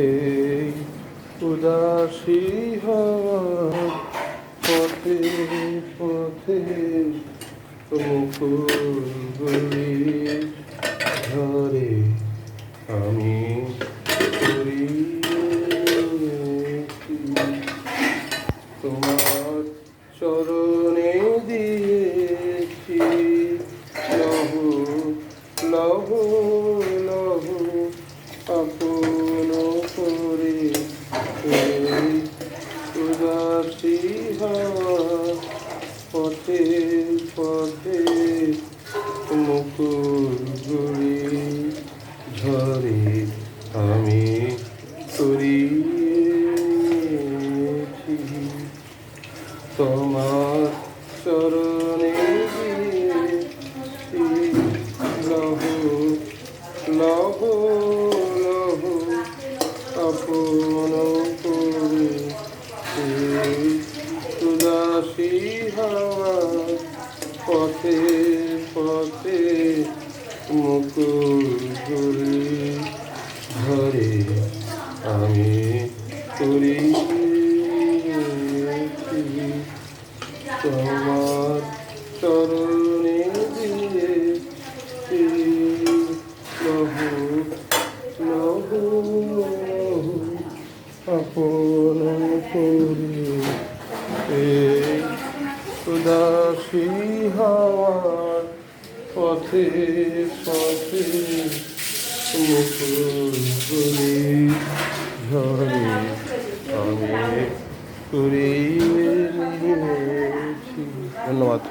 এই উদাসী হওয়ার পথে পথে মুকুলগুলি ধরে আমি কুড়িয়েছি তোমার চরণে দিয়েছি লহু লহু আপন করে এই উদাসী হাওয়া পথে পথে মুকুল গুলি ঝরে আমি করিয়েছি তোমার চরণে লহু লহু লহু, আপন করে উদাসী হাওয়া পথে পথে মুকুল ধরে আমি করিয়েছি তোমার চরণে লহু লহু লহু আপন করি। উদাসী হাওয়ার পথে পথে গুলি ঝরে কুড়িয়ে ধন্যবাদ।